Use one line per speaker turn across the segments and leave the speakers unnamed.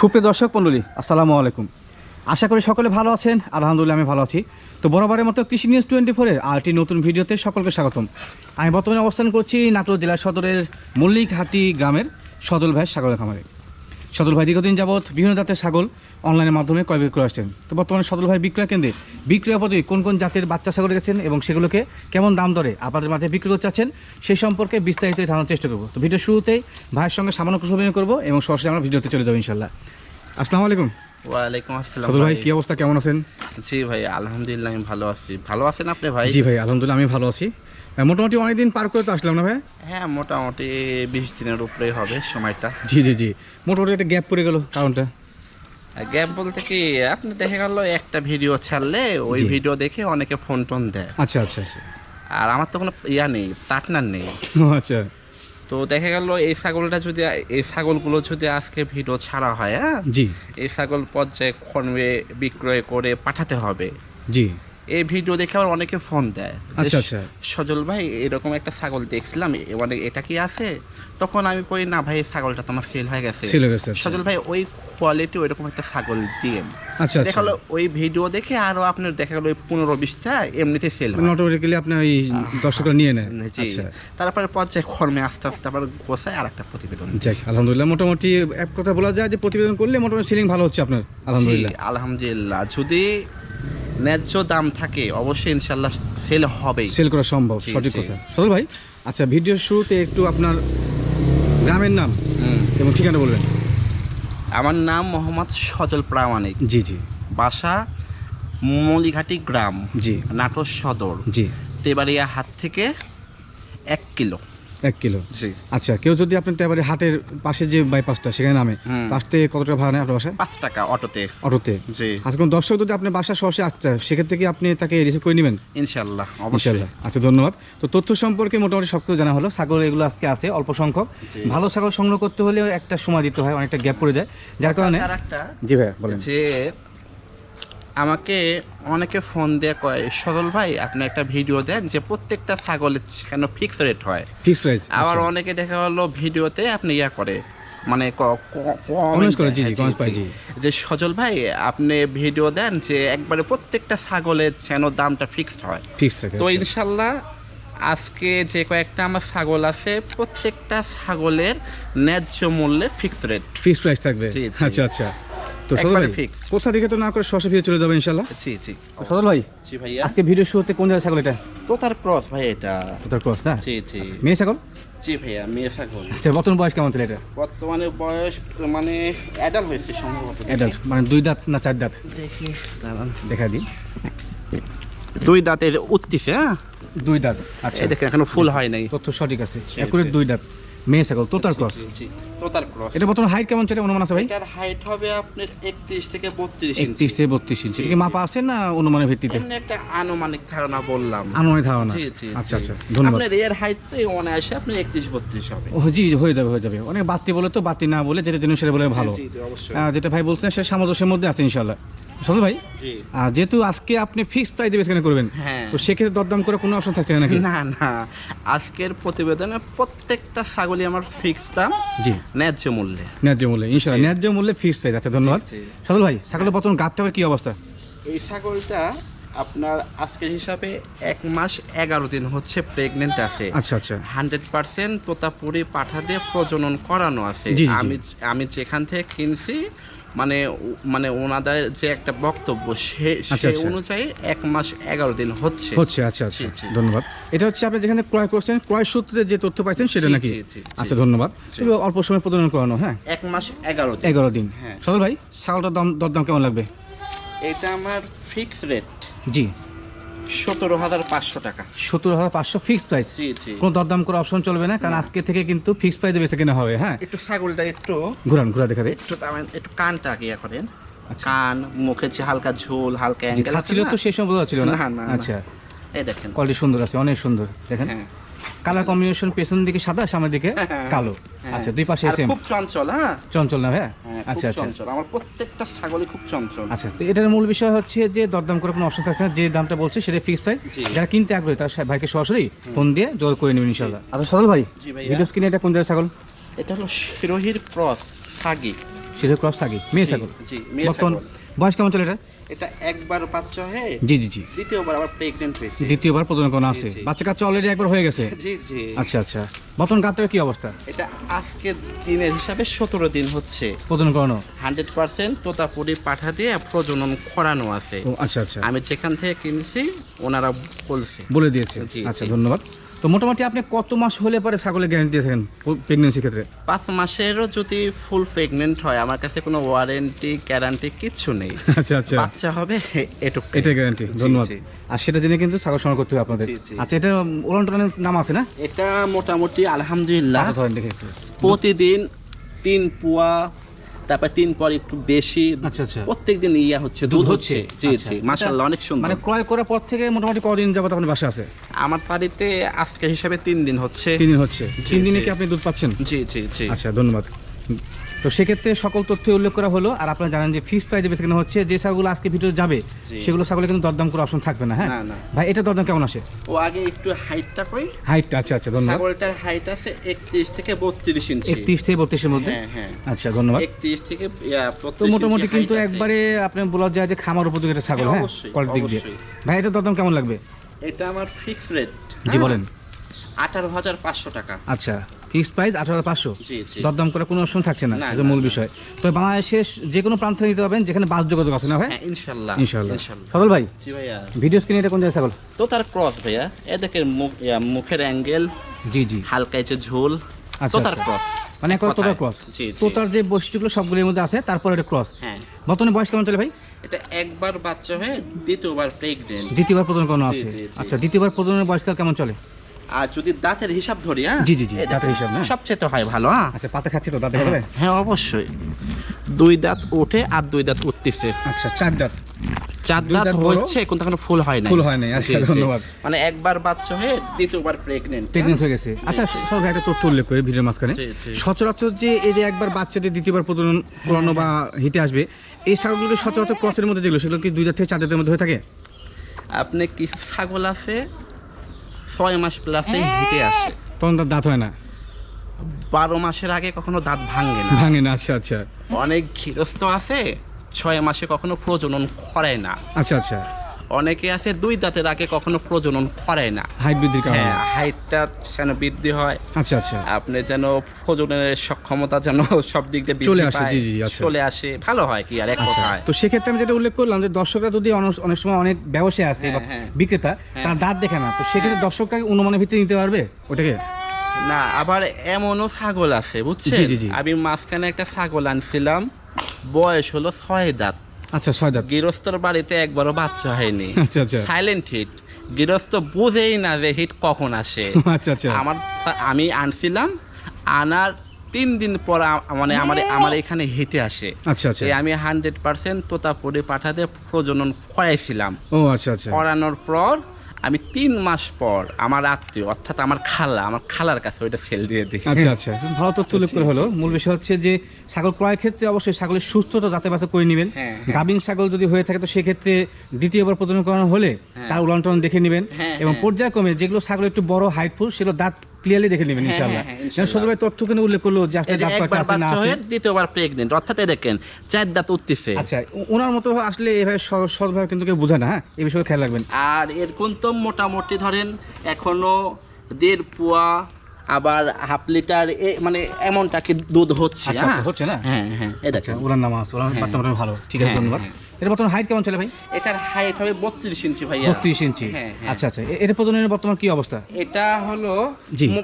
সুপ্রিয় দর্শক, মণ্ডলী, আসসালামু আলাইকুম। আশা করি সকলে ভালো আছেন। আলহামদুলিল্লাহ, আমি ভালো আছি। তো বরাবরের মতো কৃষি নিউজ টোয়েন্টি ফোরের আরটি নতুন ভিডিওতে সকলকে স্বাগতম। আমি বর্তমানে অবস্থান করছি নাটোর জেলা সদরের মল্লিকহাটি গ্রামের সদল ভাই সাগরের খামারে। সদল ভাই দীর্ঘদিন যাবৎ বিভিন্ন জাতের ছাগল অনলাইনের মাধ্যমে ক্রয় বিক্রয় আসছেন তো বর্তমানে সদল ভাই বিক্রয় কেন্দ্রে বিক্রয় পদ্ধতি কোন কোন জাতের বাচ্চা ছাগল রেখেছেন এবং সেগুলোকে কেমন দাম দরে আপনাদের মাঝে বিক্রি করতে চাচ্ছেন সেই সম্পর্কে বিস্তারিত জানার চেষ্টা করব। তো ভিডিও শুরুতেই ভাইয়ের সঙ্গে সামান্য কুশল করব এবং সরাসরি আমরা ভিডিওতে চলে যাব ইনশাল্লাহ আসসালামু আলাইকুম।
ওয়ালাইকুম আসসালাম
ভাই। কি অবস্থা? কেমন আছেন?
জি ভাই আলহামদুলিল্লাহ আমি ভালো আছি। ভালো আছেন আপনি ভাই?
জি ভাই আলহামদুলিল্লাহ আমি ভালো আছি। মোটামুটি অনেকদিন পার করে তো আসলাম না ভাই?
হ্যাঁ মোটামুটি বিশ দিনের উপরেই হবে সময়টা।
জি জি জি। মোটামুটি একটা গ্যাপ পড়ে গেল কারণটা?
গ্যাপ বলতে কি আপনি দেখে গেল একটা ভিডিও ছাড়লে ওই ভিডিও দেখে অনেকে ফোন টোন দেয়।
আচ্ছা আচ্ছা আচ্ছা।
আর আমার তো কোনো ইয়া নেই পার্টনার নেই।
আচ্ছা।
তো দেখা গেল এই ছাগলটা যদি এই ছাগলগুলো যদি আজকে ভিডিও ছাড়া হয় হ্যাঁ?
জি।
এই ছাগল পর্যায়ে খনবে বিক্রয় করে পাঠাতে হবে।
জি।
এই ভিডিও দেখে আবার অনেকে ফোন দেয়।
আচ্ছা, আচ্ছা।
সজল ভাই এরকম একটা ছাগল দেখছিলাম মানে এটা কি আছে? তখন আমি কই না ভাই ছাগলটা তোমার সেল হয়ে গেছে।
আচ্ছা।
সজল ভাই ওই কোয়ালিটি ওইরকম একটা ছাগল দিন
আচ্ছা আচ্ছা।
দেখাল ওই ভিডিও দেখে আরও আপনার দেখা গেল ওই পনেরো বিশটা এমনিতে সেল
অটোমেটিক্যালি আপনি ওই দর্শকরা নিয়ে নেয়।
জি।
আচ্ছা।
তারপরে পর্যায়ে কর্মে আস্তে আস্তে আবার গোছায় আর একটা প্রতিবেদন
আলহামদুলিল্লাহ মোটামুটি এক কথা বলা যায় যে প্রতিবেদন করলে মোটামুটি সিলিং ভালো হচ্ছে আপনার আলহামদুলিল্লাহ।
আলহামদুলিল্লাহ। যদি ন্যায্য দাম থাকে অবশ্যই ইনশাল্লাহ সেল হবেই।
সেল করা সম্ভব সঠিক কথা। সদল ভাই আচ্ছা ভিডিওর শুরুতে একটু আপনার গ্রামের নাম
হুম।
এবং ঠিকানা বলবেন।
আমার নাম মোহাম্মদ সজল প্রামাণিক।
জি জি।
বাসা মলিঘাটি গ্রাম
জি।
নাটোর সদর।
জি।
তেবাড়িয়া হাত থেকে এক কিলো।
এক কিলো। আচ্ছা কেউ যদি আপনার এবারে হাটের পাশে যে বাইপাসটা সেখানে নামে আসতে কত টাকা ভাড়া নেয় আপনার বাসায়?
পাঁচ টাকা অটোতে।
অটোতে?
জি।
আচ্ছা কোনো দর্শক যদি আপনার বাসা সরাসরি আসতে সেক্ষেত্রে কি আপনি তাকে রিসিভ করে নেবেন?
ইনশাল্লাহ অবশ্যই।
ইনশাল্লাহ আচ্ছা ধন্যবাদ। তো তথ্য সম্পর্কে মোটামুটি সব কিছু জানা হলো। ছাগল এগুলো আজকে আছে অল্প সংখ্যক। ভালো ছাগল সংগ্রহ করতে হলে একটা সময় দিতে হয় অনেকটা গ্যাপ পড়ে যায়। যার কারণে
আর একটা
জি ভাই বলেন।
যে আমাকে অনেকে ফোন দিয়ে কয় সজল ভাই আপনি একটা ভিডিও দেন যে প্রত্যেকটা ছাগলের কেন ফিক্স রেট হয়?
ফিক্স প্রাইস
আবার অনেকে দেখা গেলো ভিডিওতে আপনি ইয়া করে মানে ক- ক-
করে, জি, জি, পাই, জি।
যে সজল ভাই আপনি ভিডিও দেন যে একবারে প্রত্যেকটা ছাগলের যেন দামটা ফিক্সড হয়। তো ইনশাল্লাহ আজকে যে কয়েকটা আমার ছাগল আছে প্রত্যেকটা ছাগলের ন্যায্য মূল্যে ফিক্সড রেট
ফিক্স প্রাইস থাকবে। আচ্ছা আচ্ছা। তো
একবারে
ভাই। কোথা থেকে তো না করে সরাসরি ভিডিও চলে যাবে ইনশাল্লাহ?
জি
ভাই
জি ভাইয়া।
আজকে ভিডিও শুরুতে কোন জায়গায় ছাগল এটা?
তো তার ক্রস ভাই এটা।
তোতার ক্রস না?
জি জি
মেয়ে ছাগল?
জি ভাইয়া মেয়ে ছাগল।
আচ্ছা বর্তমান বয়স কেমন ছিল এটা?
বর্তমানে বয়স মানে অ্যাডাল্ট হয়েছে সম্ভবত।
অ্যাডাল্ট মানে দুই দাঁত না চার দাঁত?
দেখি দাঁড়ান।
দেখা দিই।
দুই দাঁতে উঠতেছে হ্যাঁ?
দুই দাঁত আচ্ছা।
দেখেন এখনও ফুল হয় নাই।
তথ্য সঠিক আছে।
জি,
একুরেট দুই দাঁত। মেয়ে ছাগল তোতার ক্রস
জি, জি তোতার ক্রস
এটা বর্তমান হাইট কেমন চলে অনুমান আছে ভাই?
এটার হাইট হবে আপনার একত্রিশ থেকে বত্রিশ ইঞ্চি
একত্রিশ থেকে বত্রিশ ইঞ্চি এটা কি মাপা আছে না অনুমানের ভিত্তিতে?
এমনি একটা আনুমানিক ধারণা বললাম।
আনুমানিক ধারণা।
জি জি
আচ্ছা আচ্ছা ধন্যবাদ।
আপনার এর হাইট তো আসে আপনার একত্রিশ বত্রিশ হবে।
ও জি হয়ে যাবে হয়ে যাবে। অনেক বাড়তি বলে তো না বলে যেটা জিনিস সেটা বলে ভালো।
জি জি অবশ্যই।
যেটা ভাই বলছেন সেটা সামঞ্জস্যের মধ্যে আছে ইনশাল্লাহ সদর ভাই যেহেতু আজকে আপনি ফিক্সড প্রাইস সেখানে করবেন
হ্যাঁ।
তো সেক্ষেত্রে দরদাম করে কোনো অপশন থাকছে নাকি?
না না। আজকের প্রতিবেদনে প্রত্যেকটা ছাগলই আমার ফিক্স দাম
জি।
ন্যায্য মূল্যে।
ন্যায্য মূল্যে ইনশাল্লাহ ন্যায্য মূল্যে ফিক্সড প্রাইস আচ্ছা ধন্যবাদ।
জি।
ভাই ছাগলের বর্তমান গাবটার কি অবস্থা?
এই ছাগলটা আপনার আজকের হিসাবে এক মাস এগারো দিন হচ্ছে প্রেগনেন্ট আছে।
আচ্ছা আচ্ছা।
হান্ড্রেড পার্সেন্ট তোতাপুরি পাঠা দিয়ে প্রজনন করানো আছে। আমি আমি যেখান থেকে কিনছি মানে মানে ওনাদের যে একটা বক্তব্য সে
আচ্ছা,
সে
আচ্ছা।
অনুযায়ী এক মাস এগারো দিন হচ্ছে।
হচ্ছে আচ্ছা আচ্ছা। ধন্যবাদ। এটা হচ্ছে আপনি যেখানে ক্রয় করছেন ক্রয় সূত্রে যে তথ্য পাইছেন সেটা নাকি। আচ্ছা ধন্যবাদ। অল্প সময় প্রদান করানো হ্যাঁ?
এক মাস এগারো দিন।
এগারো দিন।
হ্যাঁ।
সদর ভাই ছাগলটার দাম দরদাম কেমন লাগবে?
এটা আমার ফিক্সড রেট
জি।
সতেরো হাজার পাঁচশো টাকা।
সত্তর হাজার পাঁচশো ফিক্সড প্রাইস কোনো দরদাম করে অপশন চলবে না কারণ আজকে থেকে কিন্তু ফিক্সড প্রাইসে বেঁচে কেনা হবে হ্যাঁ?
একটু ছাগলটা একটু
ঘুরান ঘুরা দেখা দেয়
একটু তার- একটু কানটা
আচ্ছা।
কান মুখে যে হালকা ঝোল হালকা অ্যাঙ্গেল
খাচ্ছিল তো সেই সময় বোঝা ছিল না?
না, না, না।
আচ্ছা।
এই দেখেন।
কোয়ালিটি সুন্দর আছে অনেক সুন্দর। দেখেন।
হ্যাঁ।
কালার কম্বিনেশন পেছন দিকে সাদা সামনের দিকে কালো।
হ্যাঁ।
আচ্ছা দুই পাশে সেম
খুব চঞ্চল হ্যাঁ?
চঞ্চল না
হ্যাঁ,
আচ্ছা আচ্ছা।
চঞ্চল। আমার প্রত্যেকটা ছাগলই খুব চঞ্চল।
আচ্ছা তো এটার মূল বিষয় হচ্ছে যে দরদাম করে কোনো অপশন থাকছে না। যে দামটা বলছে সেটা ফিক্স হয়
জি।
যারা কিনতে আগ্রহী তার ভাইকে সরাসরি ফোন দিয়ে জোর করে নেবেন ইনশাল্লাহ আচ্ছা সরল ভাই। ভিডিও স্ক্রিনে এটা কোন জায়গায় ছাগল?
এটা হলো শিরোহির ক্রস সাগি।
সেটা ক্রস মেয়ে ছাগল।
জি, মেয়ে
বর্তমান বয়স কেমন চলে এটা?
এটা একবার বাচ্চা হয়ে
জি জি জি।
দ্বিতীয়বার আবার হয়েছে।
দ্বিতীয়বার প্রজনন আছে। বাচ্চা কাচ্চা অলরেডি একবার হয়ে গেছে?
জি জি।
আচ্ছা আচ্ছা। বর্তমান গাবটার কি অবস্থা?
এটা আজকে দিনের হিসাবে সতেরো দিন হচ্ছে।
প্রজনন করানো?
হান্ড্রেড পার্সেন্ট তোতাপুরি পাঠা দিয়ে প্রজনন করানো আছে।
আচ্ছা আচ্ছা।
আমি যেখান থেকে কিনেছি ওনারা বলছে।
বলে দিয়েছে। আচ্ছা ধন্যবাদ। তো মোটামুটি আপনি কত মাস হলে পরে ছাগলের গ্যারান্টি দিয়ে থাকেন প্রেগনেন্সির ক্ষেত্রে?
পাঁচ মাসেরও যদি ফুল প্রেগনেন্ট হয় আমার কাছে কোনো ওয়ারেন্টি গ্যারান্টি কিচ্ছু নেই।
আচ্ছা আচ্ছা।
বাচ্চা হবে এটুকু
এটা গ্যারান্টি ধন্যবাদ। আর সেটা জেনে কিন্তু ছাগল সংগ্রহ করতে হবে আপনাদের। আচ্ছা এটা উলান টলানের নাম আছে না?
এটা মোটামুটি আলহামদুলিল্লাহ।
ধরেন দেখে
প্রতিদিন তিন পোয়া তারপর তিন পর একটু বেশি।
আচ্ছা আচ্ছা।
প্রত্যেকদিন ইয়া হচ্ছে দুধ হচ্ছে। জি
আচ্ছা।
জি মাশাআল্লাহ অনেক সুন্দর।
মানে ক্রয় করার পর থেকে মোটামুটি কদিন যাবত আপনার বাসা আছে
আমার বাড়িতে আজকে হিসাবে তিন দিন হচ্ছে।
তিন দিন হচ্ছে। তিন দিনে কি আপনি দুধ পাচ্ছেন?
জি জি জি।
আচ্ছা ধন্যবাদ। তো সেক্ষেত্রে সকল তথ্য উল্লেখ করা হলো আর আপনারা জানেন যে ফিস প্রাইজে বেশি হচ্ছে যে ছাগলগুলো আজকে ভিডিও যাবে সেগুলো ছাগলে কিন্তু দরদাম করার অপশন থাকবে না হ্যাঁ। ভাই এটা দরদাম কেমন আসে?
ও আগে একটু হাইটটা কই?
হাইটটা আচ্ছা আচ্ছা ধন্যবাদ।
ছাগলটার হাইট আছে একত্রিশ থেকে বত্রিশ ইঞ্চি
একত্রিশ থেকে বত্রিশের মধ্যে?
হ্যাঁ হ্যাঁ।
আচ্ছা ধন্যবাদ।
একত্রিশ থেকে ইয়া,
তো মোটামুটি কিন্তু একবারে আপনি বলা যায় যে খামার উপযোগী একটা ছাগল
হ্যাঁ,
হ্যাঁ? কোয়ালিটি দিক দিয়ে। ভাই এটা দরদাম কেমন লাগবে?
এটা আমার ফিক্স রেট
জি বলেন।
আঠারো হাজার পাঁচশো টাকা।
আচ্ছা। ফিক্সড প্রাইস আঠারো পাঁচশো। দরদাম করে কোনো অপশন থাকছে না এটা মূল বিষয়। তো বাংলাদেশের যে কোনো প্রান্ত নিতে পারবেন যেখানে বাস যোগাযোগ আছে না ভাই?
হ্যাঁ ইনশাল্লাহ
ইনশাল্লাহ। সদল ভাই ভিডিও স্ক্রিনে এটা কোন জায়গায় ছাগল?
তো তার ক্রস ভাইয়া এ দেখেন মুখ মুখের অ্যাঙ্গেল
জি জি।
হালকা এসে ঝোল
আচ্ছা,
তার
আচ্ছা।
ক্রস
মানে একবার তোতার ক্রস
জি।
তোতার যে বৈশিষ্ট্যগুলো সবগুলোর মধ্যে আছে তারপরে এটা ক্রস
হ্যাঁ।
বর্তমানে বয়স কেমন চলে ভাই?
এটা একবার বাচ্চা হয়ে দ্বিতীয়বার প্রেগনেন্ট
দ্বিতীয়বার প্রজনন করানো
জি,
আছে। আচ্ছা দ্বিতীয়বার প্রজননের বয়সকাল কেমন চলে?
আর যদি দাঁতের হিসাব ধরি হ্যাঁ?
জি, জি, জি, দাঁতের হিসাব, হ্যাঁ।
সবচেয়ে তো হয় ভালো হ্যাঁ?
আচ্ছা পাতা খাচ্ছি তো দাঁতে হবে
হ্যাঁ অবশ্যই। দুই দাঁত ওঠে আর দুই দাঁত উঠতেছে।
আচ্ছা চার দাঁত।
চার দাঁত হচ্ছে এখনও ফুল হয় না
ফুল হয় নাই, আচ্ছা, ধন্যবাদ।
মানে একবার বাচ্চা হয়ে দ্বিতীয়বার প্রেগনেন্ট
প্রেগনেন্ট হয়ে গেছে। আচ্ছা সব একটা তথ্য উল্লেখ করি ভিডিওর মাঝখানে। সচরাচর যে এই যে একবার বাচ্চাদের দ্বিতীয়বার প্রজনন করানো বা হিটে আসবে এই ছাগলগুলো সচরাচর ক্রসের মধ্যে যেগুলো সেগুলো কি দুই দাঁত থেকে চার দাঁতের মধ্যে হয়ে থাকে?
আপনি কি ছাগল আছে? ছয় মাস প্লাসে হেঁটে আসে।
তখন তার দাঁত হয় না?
বারো মাসের আগে কখনো দাঁত ভাঙে না।
ভাঙে না আচ্ছা আচ্ছা।
অনেক গৃহস্থ আছে ছয় মাসে কখনো প্রজনন করে না।
আচ্ছা আচ্ছা।
অনেকে আছে দুই দাঁতের আগে কখনো প্রজনন করে না
হাইট বৃদ্ধির কারণে
হ্যাঁ হাইটটা যেন বৃদ্ধি হয়
আচ্ছা আচ্ছা
আপনি যেন প্রজননের সক্ষমতা যেন সব দিক দিয়ে
চলে আসে, জি, জি, আচ্ছা।
চলে আসে ভালো হয় কি আর এক
আচ্ছা
কথায়
তো সেক্ষেত্রে আমি যেটা উল্লেখ করলাম যে দর্শকরা যদি অনেক- সময় অনেক ব্যবসায় আছে বা
হ্যাঁ, হ্যাঁ।
বিক্রেতা
হ্যাঁ।
তার দাঁত দেখে না তো সেক্ষেত্রে দর্শকরা অনুমানের ভিত্তিতে নিতে পারবে ওটাকে
না আবার এমনও ছাগল আছে বুঝছেন
জি, জি, জি।
আমি মাঝখানে একটা ছাগল আনছিলাম বয়স হলো ছয় দাঁত
আচ্ছা ছয় দাঁত।
গৃহস্থর বাড়িতে একবারও বাচ্চা হয়নি।
আচ্ছা আচ্ছা।
সাইলেন্ট হিট গৃহস্থ বুঝেই না যে হিট কখন আসে।
আচ্ছা আচ্ছা।
আমার আমি আনছিলাম আনার তিন দিন পর মানে আমার আমার এখানে হেঁটে আসে।
আচ্ছা আচ্ছা।
আমি হান্ড্রেড পার্সেন্ট তোতাপুরি পাঠাতে প্রজনন করাইছিলাম।
ও আচ্ছা আচ্ছা।
করানোর পর আমি তিন মাস পর আমার আত্মীয় অর্থাৎ আমার খালা আমার খালার কাছে ওইটা সেল দিয়ে দিই
আচ্ছা আচ্ছা ভালো তথ্য উল্লেখ করে হলো মূল বিষয় হচ্ছে যে ছাগল ক্রয়ের ক্ষেত্রে অবশ্যই ছাগলের সুস্থতা যাতে বাতে করে নেবেন
হ্যাঁ, হ্যাঁ।
গাভিন ছাগল যদি হয়ে থাকে তো সেক্ষেত্রে দ্বিতীয়বার প্রজনন করানো হলে
হ্যাঁ।
তার উলন্টন দেখে নেবেন এবং। পর্যায়ক্রমে যেগুলো ছাগল একটু বড় হাইটফুল সেগুলো দাঁত ক্লিয়ারলি দেখে নেবেন
হ্যাঁ,
ইনশাআল্লাহ।
হ্যাঁ।
সদর ভাই তথ্য কিন্তু উল্লেখ করল যে আসলে দাঁত আছে না আছে।
দ্বিতীয়বার প্রেগনেন্ট অর্থাৎ দেখেন চার দাঁত উঠতেছে।
আচ্ছা ওনার মতো আসলে এভাবে সহজভাবে কিন্তু কেউ বোঝে না হ্যাঁ? এই বিষয়ে খেয়াল রাখবেন।
আর এর কিন্তু মোটামুটি ধরেন এখনও দেড় পোয়া আবার হাফ লিটার এ মানে এমনটা কি দুধ হচ্ছে
আচ্ছা,
হ্যাঁ?
হচ্ছে না?
হ্যাঁ হ্যাঁ এ
আচ্ছা
দেখেন।
ওনার নাম আছে ওনার ভালো। ঠিক আছে ধন্যবাদ। এর বর্তমান হাইট কেমন চলে ভাই?
এটার হাইট হবে বত্রিশ ইঞ্চি
বত্রিশ ইঞ্চি।
হ্যাঁ, হ্যাঁ।
আচ্ছা আচ্ছা। এ- এর প্রজননের বর্তমান কি অবস্থা?
এটা হলো
জি।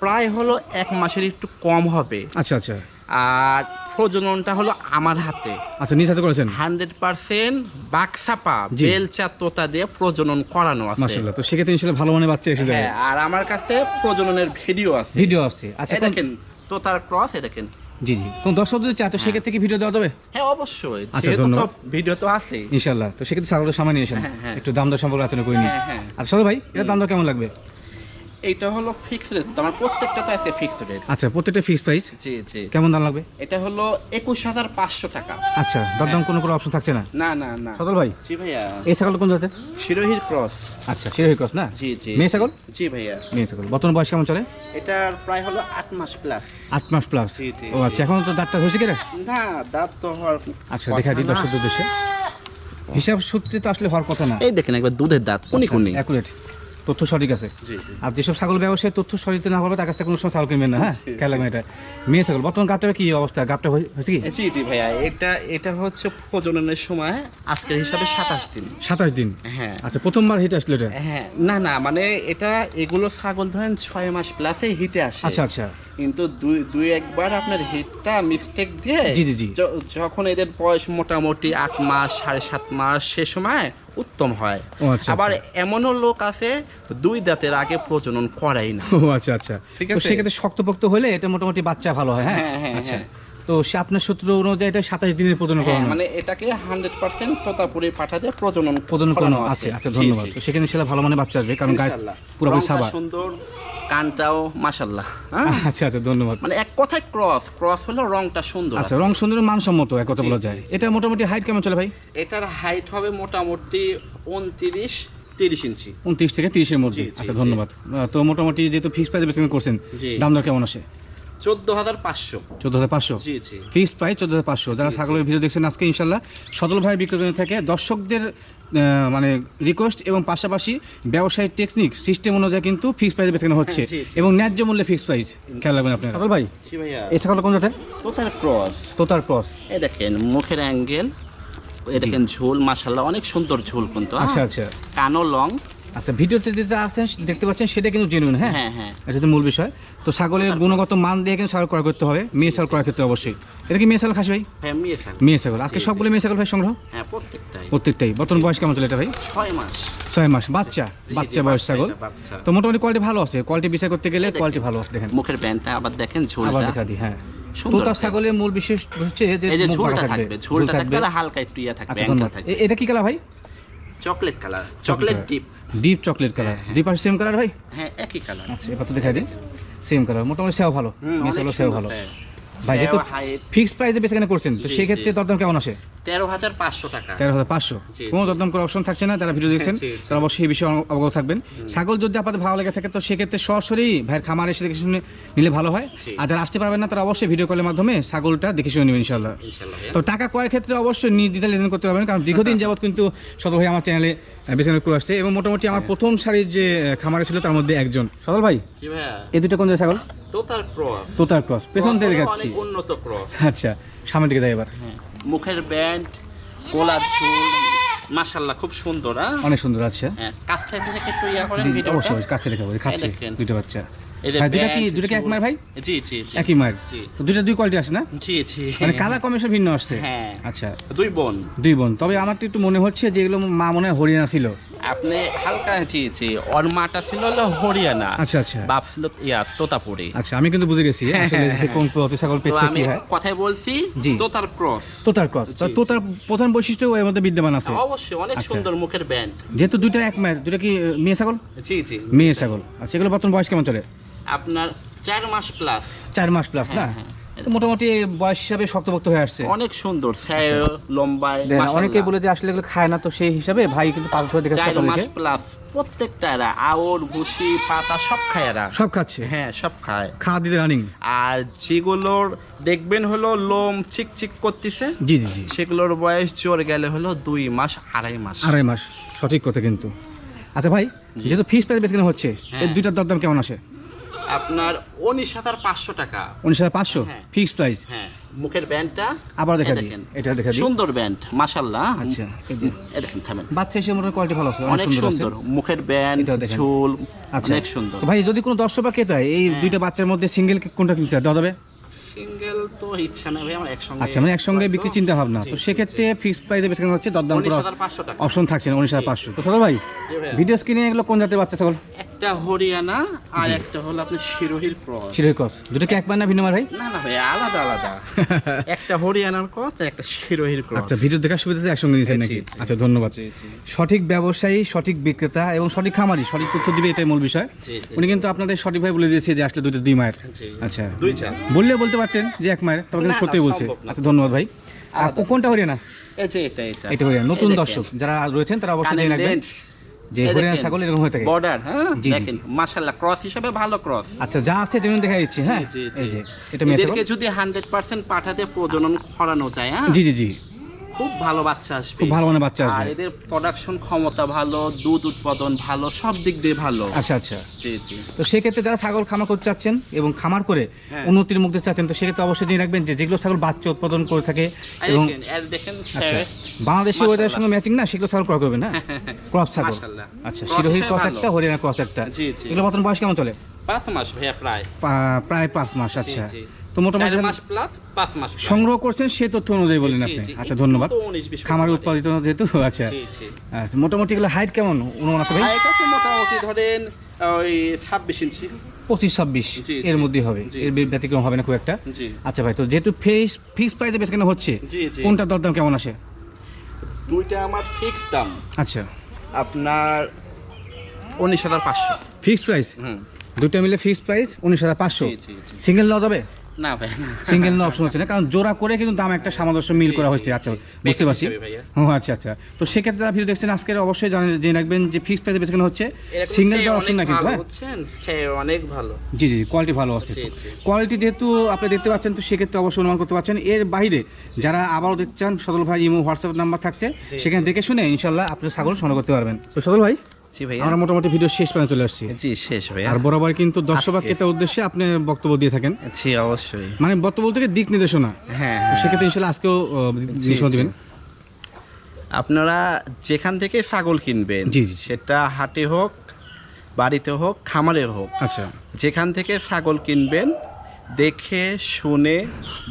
প্রায় হলো এক মাসের একটু কম হবে।
আচ্ছা আচ্ছা।
আর প্রজননটা হলো আমার হাতে।
আচ্ছা নিজ হাতে করেছেন?
হান্ড্রেড পার্সেন্ট বাক্সাপা। বেলচা তোতা দিয়ে প্রজনন করানো আছে।
মাশাআল্লাহ। তো সেক্ষেত্রে ইনশাআল্লাহ ভালো মানের বাচ্চা এসে যাবে।
হ্যাঁ আর আমার কাছে প্রজননের ভিডিও আছে।
ভিডিও আসছে আচ্ছা
দেখেন তোতার ক্রস এ দেখেন।
জি জি। কোন দর্শক যদি চায় তো সেক্ষেত্রে কি ভিডিও দেওয়া যাবে?
হ্যাঁ অবশ্যই।
আচ্ছা, ধন্যবাদ।
ভিডিও তো আছে
ইনশাল্লাহ তো সেক্ষেত্রে ছাগলের সামনে নিয়ে এসেন
হ্যাঁ, হ্যাঁ।
একটু দাম দর সম্পর্কে আলোচনা করে নিই।
হ্যাঁ, হ্যাঁ।
আচ্ছা ভাই এটা দাম দর কেমন লাগবে?
এইটা হলো ফিক্সড রেট আমার প্রত্যেকটা তো আছে ফিক্সড রেট
আচ্ছা প্রত্যেকটা ফিক্স প্রাইস
জি জি।
কেমন দাম লাগবে?
এটা হলো একুশ হাজার পাঁচশো টাকা।
আচ্ছা দরদাম কোনো কোনো অপশন থাকছে না?
না না না।
সদল ভাই?
জি ভাইয়া।
এই ছাগল কোন জাতের?
শিরোহির ক্রস।
আচ্ছা শিরোহী ক্রস না?
জি জি।
মেয়ে ছাগল?
জি ভাইয়া।
মেয়ে ছাগল। বর্তমান বয়স কেমন চলে?
এটার প্রায় হলো আট মাস প্লাস
আট মাস প্লাস
জি, জি,
ও আচ্ছা এখন তো দাঁতটা হয়েছে কিনা
না? দাঁত তো হওয়ার
আচ্ছা দেখা দিই
না।
দর্শক উদ্দেশ্যে। হিসাব সূত্রে তো আসলে হওয়ার কথা না।
এই দেখেন একবার দুধের দাঁত কোনি কোনি।
অ্যাকুরেট তথ্য সঠিক আছে। আর যেসব ছাগল ব্যবসায় তথ্য সঠিক না হবে তার কাছ থেকে কোনো সময় ছাগল কিনবেন না হ্যাঁ? খেয়াল রাখবেন এটা। মেয়ে ছাগল বর্তমান গাবটা কি অবস্থা? হয়ে- হয়েছে কি?
জি জি ভাইয়া এটা এটা হচ্ছে প্রজননের সময় আজকের হিসাবে সাতাশ দিন।
সাতাশ দিন?
হ্যাঁ।
আচ্ছা প্রথমবার হিট আসলো এটা?
হ্যাঁ না না মানে এটা এগুলো ছাগল ধরেন ছয় মাস প্লাসে হিটে আসে।
আচ্ছা আচ্ছা।
কিন্তু দুই দুই একবার আপনার হিটটা মিস্টেক দিয়ে
জি, জি, জি।
যখন এদের বয়স মোটামুটি আট মাস সাড়ে সাত মাস সে সময় উত্তম হয়।
আচ্ছা,
আবার
আচ্ছা।
এমনও লোক আছে দুই দাঁতের আগে প্রজনন করাই না।
ও আচ্ছা আচ্ছা।
ঠিক আছে।
সেক্ষেত্রে শক্তপোক্ত হলে এটা মোটামুটি বাচ্চা ভালো হয় হ্যাঁ?
হ্যাঁ, হ্যাঁ,
আচ্ছা।
হ্যাঁ।
তো সে আপনার সূত্র অনুযায়ী এটা সাতাশ দিনের প্রজনন
করা
করানো।
মানে এটাকে হান্ড্রেড পার্সেন্ট তোতাপুরি পাঠাতে প্রজনন
প্রজনন করানো আছে। আচ্ছা ধন্যবাদ। তো সেখানে সেটা ভালো মানে বাচ্চা আসবে কারণ গাছ। পুরোপুরি সাবা।
সুন্দর কানটাও মাশাল্লাহ হ্যাঁ?
আচ্ছা আচ্ছা ধন্যবাদ।
মানে এক কথায় ক্রস ক্রস হলো রংটা সুন্দর
আচ্ছা রং সুন্দর মানসম্মত এক কথা বলা যায়। এটা মোটামুটি হাইট কেমন চলে ভাই?
এটার হাইট হবে মোটামুটি উনত্রিশ তিরিশ ইঞ্চি।
উনত্রিশ থেকে তিরিশের মধ্যে। আচ্ছা ধন্যবাদ। তো মোটামুটি যেহেতু ফিক্স প্রাইস বেতন করছেন দাম দর কেমন আসে?
চোদ্দ হাজার পাঁচশো।
চোদ্দ হাজার পাঁচশো?
জি জি।
ফিক্স প্রাইস চোদ্দ হাজার পাঁচশো। যারা। ছাগলের ভিডিও দেখছেন আজকে ইনশাল্লাহ ভাই বিক্রয় থেকে। দর্শকদের মানে রিকোয়েস্ট এবং পাশাপাশি ব্যবসায়িক টেকনিক সিস্টেম অনুযায়ী কিন্তু ফিক্স প্রাইস বেতন হচ্ছে
হ্যাঁ, জি।
এবং ন্যায্য মূল্যে ফিক্স প্রাইস খেয়াল রাখবেন আপনার। সদল ভাই
জি
এই ছাগলটা কোন জাতের?
তো তার ক্রস।
তোতার ক্রস।
এই দেখেন মুখের অ্যাঙ্গেল এই দেখেন ঝোল অনেক সুন্দর ঝোল কিন্তু হ্যাঁ?
আচ্ছা আচ্ছা।
কানো লং
আচ্ছা ভিডিওতে যেটা আসছেন দেখতে পাচ্ছেন সেটা কিন্তু জেনুইন হ্যাঁ?
হ্যাঁ হ্যাঁ।
এটা তো মূল বিষয়। তো ছাগলের গুণগত মান দিয়ে কিন্তু ছাগল ক্রয় করতে হবে মেয়ে ছাগল ক্রয় ক্ষেত্রে অবশ্যই। এটা কি মেয়ে ছাগল খাসি ভাই?
হ্যাঁ মেয়ে ছাগল।
মেয়ে ছাগল। আজকে। সবগুলো মেয়ে ছাগল ভাই সংগ্রহ?
হ্যাঁ প্রত্যেকটাই।
প্রত্যেকটাই। বর্তমান বয়স কেমন চলে এটা ভাই?
ছয় মাস।
ছয় মাস। বাচ্চা? বাচ্চা বয়স ছাগল। তো মোটামুটি কোয়ালিটি ভালো আছে। কোয়ালিটি বিচার করতে গেলে কোয়ালিটি ভালো আছে দেখেন।
মুখের ব্যান্ডটা আবার দেখেন
আবার দেখা দিই হ্যাঁ। ছাগলের মূল বিশেষ হচ্ছে যে
এই যে
মুখ
ঝোলটা থাকবে ঝোলটা থাকবে হালকা একটু ইয়া থাকবে
আচ্ছা এটা কি কালার ভাই?
Chocolate colour chocolate deep
deep chocolate colour deep আর সেম কালার ভাই?
হ্যাঁ একই কালার
আচ্ছা এবার তো দেখাই দিন সেম কালার মোটামুটি সেও ভালো। ছাগল সেও ভালো। ভাই যেহেতু ফিক্সড প্রাইসে বেচে কেনা করছেন তো সেই ক্ষেত্রে দরদাম কেমন আসে?
তেরো হাজার পাঁচশো টাকা।
তেরো হাজার পাঁচশো? কোনো। দরদাম করার অপশন থাকছে না যারা ভিডিও দেখছেন। তারা অবশ্যই এই বিষয়ে অবগত থাকবেন। ছাগল যদি আপনাদের ভালো লেগে থাকে তো সেক্ষেত্রে সরাসরি ভাইয়ের খামার এসে দেখে শুনে নিলে ভালো হয়। আর যারা আসতে পারবেন না তারা অবশ্যই ভিডিও কলের মাধ্যমে ছাগলটা দেখে শুনে নেবেন ইনশাল্লাহ তো টাকা ক্রয়ের ক্ষেত্রে অবশ্যই নির্দ্বিধা লেনদেন করতে পারবেন কারণ দীর্ঘদিন যাবত কিন্তু সদল ভাই আমার চ্যানেলে বেছে করে আসছে এবং মোটামুটি আমার প্রথম সারির যে খামারে ছিল তার মধ্যে একজন। সদল ভাই? এই দুটো কোন ছাগল?
তোতার ক্রস।
তোতার ক্রস। পেছন থেকে দেখাচ্ছি।
অনেক উন্নত ক্রস।
আচ্ছা সামনের দিকে যাই এবার।
হ্যাঁ। মুখের ব্যান্ড কোলার ঝুল মাশাল্লাহ খুব সুন্দর হ্যাঁ?
অনেক সুন্দর আছে।
হ্যাঁ কাছ থেকে থেকে একটু ইয়া করেন ভিডিওটা।
অবশ্যই খাচ্ছে দুটো বাচ্চা।
এই যে
ভাই দুটা কি দুটা কি এক মায়ের ভাই?
জি জি জি।
একই মায়ের? তো দুটা দুই কোয়ালিটি আছে না?
জি জি।
মানে কালার কম্বিনেশন ভিন্ন আসছে।
হ্যাঁ।
আচ্ছা।
দুই বোন।
দুই বোন। তবে আমার তো একটু মনে হচ্ছে যে মা মনে হয় হরিয়ানা ছিল।
আপনি হালকা জি জি ওর মাটা ছিল হলো হরিয়ানা।
আচ্ছা আচ্ছা।
বাপ ছিল ইয়া তোতাপুরি।
আচ্ছা আমি কিন্তু বুঝে গেছি আসলে যে কোন ছাগল
তো
কি হয়?
কথাই বলছি
জি।
তোতার ক্রস।
তোতার ক্রস। তোতার প্রধান বৈশিষ্ট্য এর মধ্যে বিদ্যমান আছে।
অবশ্যই অনেক
আচ্ছা।
সুন্দর মুখের ব্যান্ড।
যেহেতু দুইটা এক মায়ের দুইটা কি মেয়ে ছাগল?
জি জি।
মেয়ে ছাগল। আর সেগুলো বর্তমান বয়স কেমন চলে?
আপনার চার মাস প্লাস
চার মাস প্লাস না?
হ্যাঁ, হ্যাঁ।
তো মোটামুটি বয়স হিসাবে শক্তভক্ত হয়ে আসছে।
অনেক সুন্দর ছায় লম্বায়।
অনেকেই বলে যে আসলে এগুলো খায় না তো সেই হিসাবে ভাই কিন্তু পাঁচ বছর
প্লাস প্রত্যেকটা এরা আওর ভুসি পাতা সব খায় এরা।
সব খাচ্ছে?
হ্যাঁ সব খায়।
খাওয়া দিতে রানিং?
আর যেগুলোর দেখবেন হলো লোম চিকচিক করতেছে
জি জি জি।
সেগুলোর বয়স চোর গেলে হলো দুই মাস আড়াই মাস।
আড়াই মাস সঠিক কথা কিন্তু। আচ্ছা ভাই। যেহেতু ফিস প্রাইস বেশি হচ্ছে
হ্যাঁ।
এই দুইটার দরদাম কেমন আসে?
আপনার উনিশ হাজার পাঁচশো টাকা।
উনিশ হাজার পাঁচশো?
হ্যাঁ।
ফিক্স প্রাইস
হ্যাঁ। মুখের ব্যান্ডটা
আবার দেখা দিই।
দেখেন।
এটা দেখা দিই।
সুন্দর ব্যান্ড মাশাল্লাহ
আচ্ছা, এই
দেখেন থামেন।
বাচ্চা এসে মোটামুটি কোয়ালিটি ভালো আছে
অনেক সুন্দর মুখের ব্যান্ড। ঝুল
আচ্ছা।
অনেক সুন্দর।
তো ভাই যদি কোনো দর্শক বা ক্রেতা এই
হ্যাঁ।
দুইটা বাচ্চার মধ্যে সিঙ্গেল কোনটা কিনতে দেওয়া যাবে?
সিঙ্গেল তো ইচ্ছা নেই ভাই আমার একসঙ্গে
আচ্ছা মানে একসঙ্গে বিক্রি চিন্তা ভাবনা। তো সেক্ষেত্রে ফিক্সড প্রাইসে বেশি হচ্ছে দরদাম করা অপশন থাকছে না উনিশ হাজার পাঁচশো। তো চলো ভাই। ভিডিও স্ক্রিনে এগুলো কোন জাতের বাচ্চা
এক একটা হরিয়ানা আর একটা হলো আপনার শিরোহির ক্রস
শিরের ক্রস দুটো কি একবার না ভিন্ন ভাই?
না না ভাই আলাদা আলাদা। একটা হরিয়ানার ক্রস একটা শিরোহির ক্রস
আচ্ছা ভিডিও দেখার সুবিধাতে একসঙ্গে নিয়েছেন নাকি? আচ্ছা ধন্যবাদ। সঠিক ব্যবসায়ী সঠিক বিক্রেতা এবং সঠিক খামারি সঠিক তথ্য দিবে এটাই মূল বিষয়। উনি কিন্তু আপনাদের সঠিক সঠিকভাবে বলে দিয়েছে যে আসলে দুটো দুই মায়ের। আচ্ছা। বললে বলতে পারতেন যে এক মায়ের তবে কিন্তু সত্যি বলছে। আচ্ছা ধন্যবাদ ভাই। আর কোনটা হরিয়ানা?
এটা এটা।
এটা হরিয়ানা। নতুন দর্শক যারা রয়েছেন তারা অবশ্যই জেনে রাখবেন। যে হরিয়ানা ছাগল এরকম হয়ে থাকে।
বর্ডার হ্যাঁ? দেখেন মাশাআল্লাহ ক্রস হিসেবে ভালো ক্রস
আচ্ছা যা আছে দেখা দিচ্ছি হ্যাঁ? এই যে এটা মেয়ে
যদি হান্ড্রেড পার্সেন্ট পাঠাতে প্রজনন করানো যায় হ্যাঁ?
জি জি জি।
খুব ভালো বাচ্চা আসবে।
খুব ভালো মানে বাচ্চা আসবে।
আর এদের প্রোডাকশন ক্ষমতা ভালো দুধ উৎপাদন ভালো সব দিক দিয়ে ভালো।
আচ্ছা আচ্ছা।
জি জি।
তো সেক্ষেত্রে যারা ছাগল খামার করতে চাচ্ছেন এবং খামার করে
হ্যাঁ।
উন্নতির মুখ চাচ্ছেন তো সেক্ষেত্রে অবশ্যই জেনে রাখবেন যে যেগুলো ছাগল বাচ্চা উৎপাদন করে থাকে এবং
দেখেন,
আচ্ছা। বাংলাদেশি। ওয়েদারের সঙ্গে ম্যাচিং না সেগুলো ছাগল ক্রয় করবেন না? ক্রস ছাগল।
মাশাআল্লাহ।
আচ্ছা শিরোহী
হিসেবে
ক্রস একটা হরিয়ানা ক্রস একটা।
জি, জি।
এগুলো বর্তমান বয়স কেমন চলে?
পাঁচ মাস ভাইয়া প্রায়।
প্রায় পাঁচ মাস আচ্ছা। তো মোটামুটি
মাস প্লাস পাঁচ মাস
সংগ্রহ করছেন সে তথ্য অনুযায়ী আপনি। আচ্ছা ধন্যবাদ। খামারে উৎপাদিত যেহেতু আচ্ছা। আচ্ছা, মোটামুটি এগুলো হাইট কেমন অনুমান আছে ভাই?
মোটামুটি ধরেন ওই ছাব্বিশ ইঞ্চি
পঁচিশ ছাব্বিশ এর
জি।
মধ্যেই হবে। এর ব্যতিক্রম হবে না খুব একটা। আচ্ছা ভাই তো যেহেতু ফিক্স প্রাইসে বেশ কেন হচ্ছে। কোনটা দরদাম কেমন আসে?
দুইটা আমার ফিক্স দাম।
আচ্ছা।
আপনার উনিশ হাজার পাঁচশো।
ফিক্সড প্রাইস
হুম।
দুটো মিলে ফিক্সড প্রাইস উনিশ হাজার পাঁচশো। সিঙ্গেল নেওয়া যাবে?
না ভাই না।
সিঙ্গেল নেওয়া অপশন হচ্ছে না কারণ জোড়া করে কিন্তু দাম একটা সামঞ্জস্য মিল করা
জি।
আচ্ছা বুঝতে পারছি। ও আচ্ছা আচ্ছা। তো সেক্ষেত্রে যারা ভিডিও দেখছেন আজকের অবশ্যই জানেন জেনে রাখবেন যে ফিক্সড প্রাইসে বেশ কেন হচ্ছে। সিঙ্গেল দেওয়ার অপশন না কিন্তু হ্যাঁ?
অনেক ভালো।
জি জি কোয়ালিটি ভালো আছে। কোয়ালিটি যেহেতু আপনি দেখতে পাচ্ছেন তো সেক্ষেত্রে অবশ্যই অনুমান করতে পারছেন। এর বাইরে যারা আবারও দেখতে চান সদল ভাই ইমো হোয়াটসঅ্যাপ নাম্বার থাকছে সেখানে দেখে শুনে ইনশাল্লাহ আপনি ছাগল সংগ্রহ করতে পারবেন। তো সদল ভাই?
জি
আমরা মোটামুটি ভিডিও শেষ পর্যন্ত চলে আসছি।
জি শেষ ভাইয়া।
আর বরাবর কিন্তু দর্শক বা ক্রেতার উদ্দেশ্যে আপনি বক্তব্য দিয়ে থাকেন।
জি অবশ্যই।
মানে বক্তব্য থেকে দিক নির্দেশনা?
হ্যাঁ হ্যাঁ।
সেক্ষেত্রে ইনশাল্লাহ আজকেও নির্দেশনা দিবেন।
আপনারা যেখান থেকে ছাগল কিনবেন। সেটা হাটে হোক বাড়িতে হোক খামারে হোক
আচ্ছা।
যেখান থেকে ছাগল কিনবেন দেখে শুনে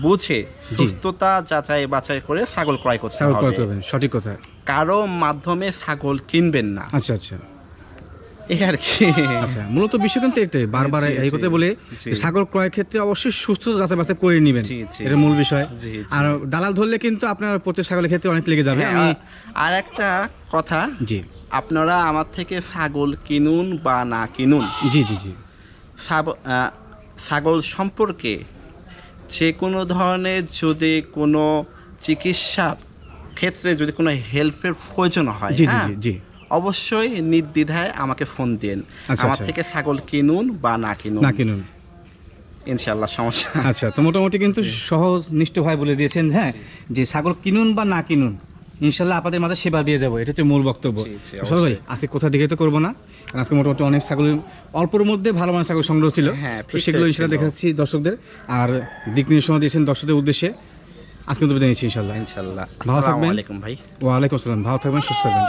বুঝে সুস্থতা যাচাই বাছাই করে ছাগল ক্রয় করতে হবে।
সঠিক কথা।
কারও মাধ্যমে ছাগল কিনবেন না।
আচ্ছা আচ্ছা।
এই আর কি।
আচ্ছা মূলত বিষয় কিন্তু একটাই বারবার এই কথা বলে
জি।
যে ছাগল ক্রয়ের ক্ষেত্রে অবশ্যই সুস্থ যাচাই বাছাই করে নেবেন। এটা মূল বিষয়। আর দালাল ধরলে কিন্তু আপনার প্রত্যেক ছাগলের ক্ষেত্রে অনেক লেগে যাবে।
হ্যাঁ, আর একটা কথা
জি।
আপনারা আমার থেকে ছাগল কিনুন বা না কিনুন।
জি জি জি।
ছাগল সম্পর্কে যে কোনো ধরনের যদি কোনো চিকিৎসার ক্ষেত্রে যদি কোনো হেল্পের প্রয়োজন হয়
জি জি
হ্যাঁ,
জি জি।
অবশ্যই নির্দ্বিধায় আমাকে ফোন দিন।
আচ্ছা,
আমার
আচ্ছা।
থেকে ছাগল কিনুন বা না কিনুন।
না কিনুন।
ইনশাল্লাহ সমস্যা।
আচ্ছা তো মোটামুটি কিন্তু সহজ নিষ্ঠ ভাই বলে দিয়েছেন হ্যাঁ যে ছাগল কিনুন বা না কিনুন ইনশাল্লাহ আপনাদের মাঝে সেবা দিয়ে যাব এটা হচ্ছে মূল বক্তব্য। ভাই আজকে কোথা দিকে তো করব না আজকে মোটামুটি অনেক ছাগল অল্পর মধ্যে ভালো মানের ছাগল সংগ্রহ ছিল।
হ্যাঁ,
তো সেগুলো ইনশাল্লাহ দেখাচ্ছি দর্শকদের। আর দিক নির্দেশনা দিয়েছেন দর্শকদের উদ্দেশ্যে। আজকে কিন্তু বিদায় নিচ্ছি ইনশাল্লাহ
ইনশাল্লাহ
ভালো থাকবেন।
আলাইকুম ভাই।
ওয়ালাইকুম আসসালাম। ভালো থাকবেন সুস্থ থাকবেন।